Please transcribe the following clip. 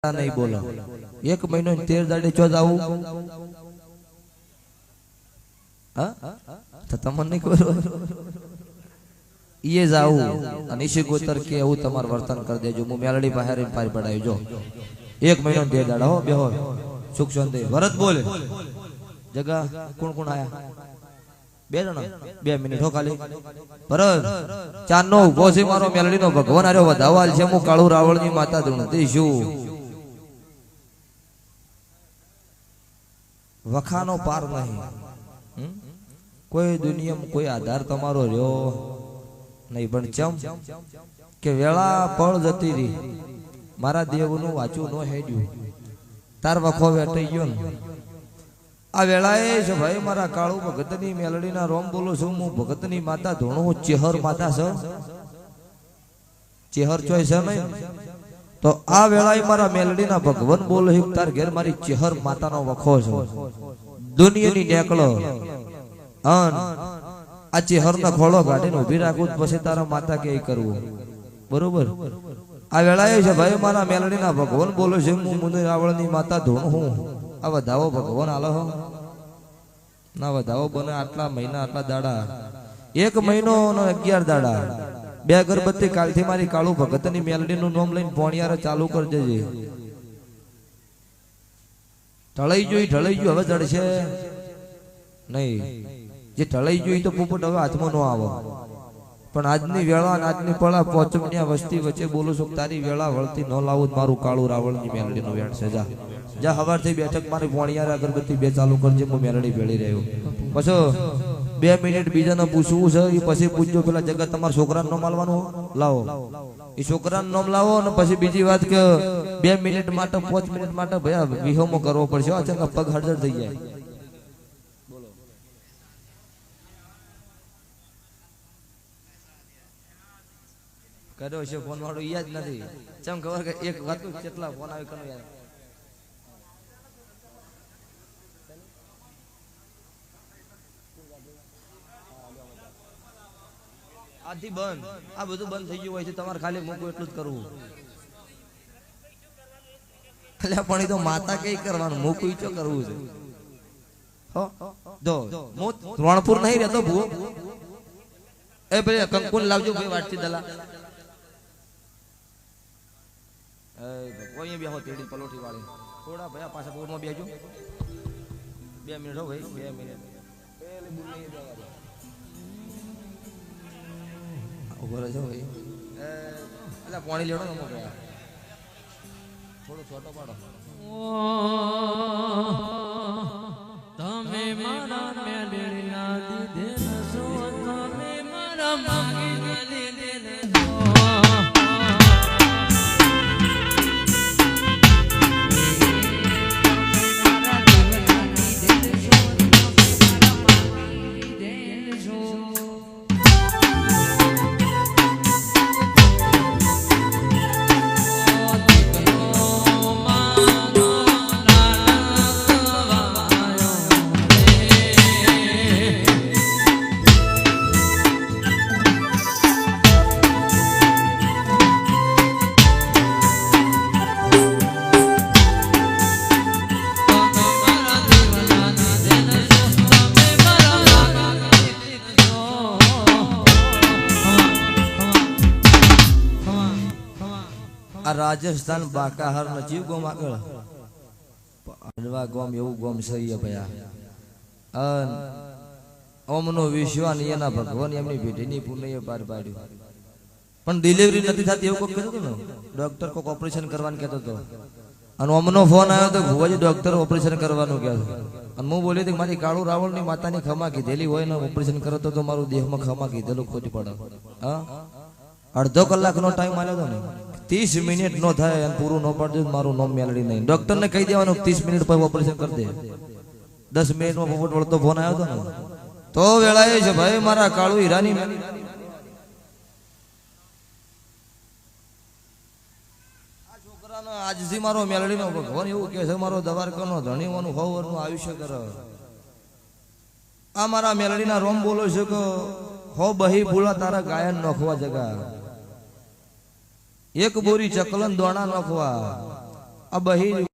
નહીં બોલો. એક મહિનો તેર દાડે ચો તો તમને નહીં ખબર ઈએ જાવું અને ઈશી ગોતર કે એવું તમારું વર્તન કરી દેજો. હું મેલડી બહાર પાર પડાવી જો. એક મહિનો તેર દાડા, હો બેહો સુખ શાંતિ. ભરત બોલે. જગા, કોણ કોણ આયા? બે જણા? બે મિનિટ, હો, ખાલી. ભરત, ચાર નો ઊભો છે મારો મેલડી નો ભગવાન આર્યો. વધાવાલ છે, હું કાળુ રાવળની માતા ધૂણ છું. વખાનો પાર નહીં? કોઈ દુનિયામાં કોઈ આધાર તમારો રહ્યો નહીં, પણ ચમ કે વેળા પળ જતી રહી. મારા દેવનું વાંચું ન હેડ્યું. તાર વખો વેટાઈ ગયો આ વેળાએ છે ભાઈ મારા કાળુ ભગતની મેલડીના રોમ બોલું છું. હું ભગતની માતા ધોણું, ચેહર માતા છે. ચેહર ચોય છે નહીં? તો આ વેળાએ મારા મેલડીના ભગવાન બોલો તાર ઘેર મારી ચેહર માતાનો વખો છો. દુનિયાની નેકળો. અન, આ ચેહરના ખોળો કાઢીને ઊભી રાખું પછી તારા માતા કે કરવું. બરોબર? આ વેળાએ છે, ભાઈ, મારા મેલડીના ભગવાન બોલો છે, હું મુનિ રાવળની માતા ધૂણ હું. આ વધાવો ભગવાન આલો હો. ના, વધાવો બને આટલા મહિના, આટલા દાડા. એક મહિનો અગિયાર દાડા. બે અગરબત્તી કાલથી મારી કાળુ ભગતની મેલડીનું નામ લઈને પોણિયાર ચાલુ કરજે જે. ઢળાઈ જોઈ, ઢળાઈ ગયું હવે ઢળશે નહીં, જે ઢળાઈ જોઈ તો પોપટ હવે હાથમાં ન આવે. પણ આજની વેળા અને આજની પળા પોચમણિયા વસ્તી વચ્ચે બોલું છું તારી વેળા વળતી ન લાવું મારું કાળું રાવણની મેલડીનું વેણ છે. જા. જા, હવારથી બેઠક મારી પોણિયાર અગરબત્તી બે ચાલુ કરજે, હું મેલડી ભેળી રહ્યો. પછી બે મિનિટ બીજાને પૂછવું છે એ પછી પૂછજો પેલા જગત તમારા છોકરાનું નામ આલવાનું લાવો. એ છોકરાનું નામ લાવો અને પછી બીજી વાત કે બે મિનિટ માટે, પાંચ મિનિટ માટે ભયા વિહોમો કરવો પડશે. અચાનક પગ હળદર થઈ જાય. કર્યો છે ફોન વાળો યાદ નથી. ચમ ખબર કે એક વાત કેટલા ફોન આવી, કનો યાર આથી બંધ. આ બધું બંધ થઈ ગયું હોય છે, તમારે ખાલી મૂકવું એટલું જ કરવું. અલ્યા પણ એ તો માતા કઈ કરવાનું? મૂકવું ચો કરવું છે. જો, હું રણપુર નહીં રહેતો ભૂ એ ભાઈ કંકુન લાવજો ભાઈ વાટતી દલા. કોઈ બેહો, તેડી પલોઠી વાળી. થોડા ભાઈ પાછા બોરમાં બેજો બે મિનિટ હો ભાઈ, બે મિનિટ. પેલી છો ભાઈ. એટલે પાણી લેડો ને મોકલો થોડો છોટો પાડો. તમે મારા ના દીધે તમે મારા માંગીને લીધે આ રાજસ્થાન બાકાહાર નજીક ગોમ આગળ. હળવા ગોમ એવું ગોમ છે ભયા. ઓમનો વિશ્વાન એના ભગવાન એમની ભેટીની પુણ્ય પાર પાડ્યું. પણ ડિલિવરી નથી થતી એવું કોઈ કહેતો ને? ડોક્ટર કોઈક ઓપરેશન કરવાનું કહેતો હતો. અને ઓમનો ફોન આવ્યો તો ભુવાજી ડોક્ટર ઓપરેશન કરવાનું કહેતો અને હું બોલી હતી મારી કાળુ રાવણની માતાની ખમા કીધેલી હોય ને ઓપરેશન કરતો તો મારું દેહમાં ખમા કીધેલું ખોટી પડે. હા? અડધો કલાકનો ટાઈમ આવ્યો હતો ને? ત્રીસ મિનિટ નો થાય પૂરું ન પડતું મારું નોમ મેલડી નહીં. ડોક્ટર ને કહી દેવાનું, ત્રીસ મિનિટ પછી ઓપરેશન કરી દે. દસ મિનિટમાં પોપટ વળતો ફોન આવ્યો હતો ને. તો વેળાએ છે, ભાઈ, મારા કાળુ હીરાની આજથી મારો મેલડીનો ભગવાન એવું કે છે, મારો દવારકાનો ધણીઓનું હવરનું આયુષ્ય કરે. આ મારા મેલડીના રોમ બોલો છે કે, હો બહી ભૂલા, તારા ગાયન નોખવા જગા. એક બોરી ચકલન દોણા નાખવા. આ બહી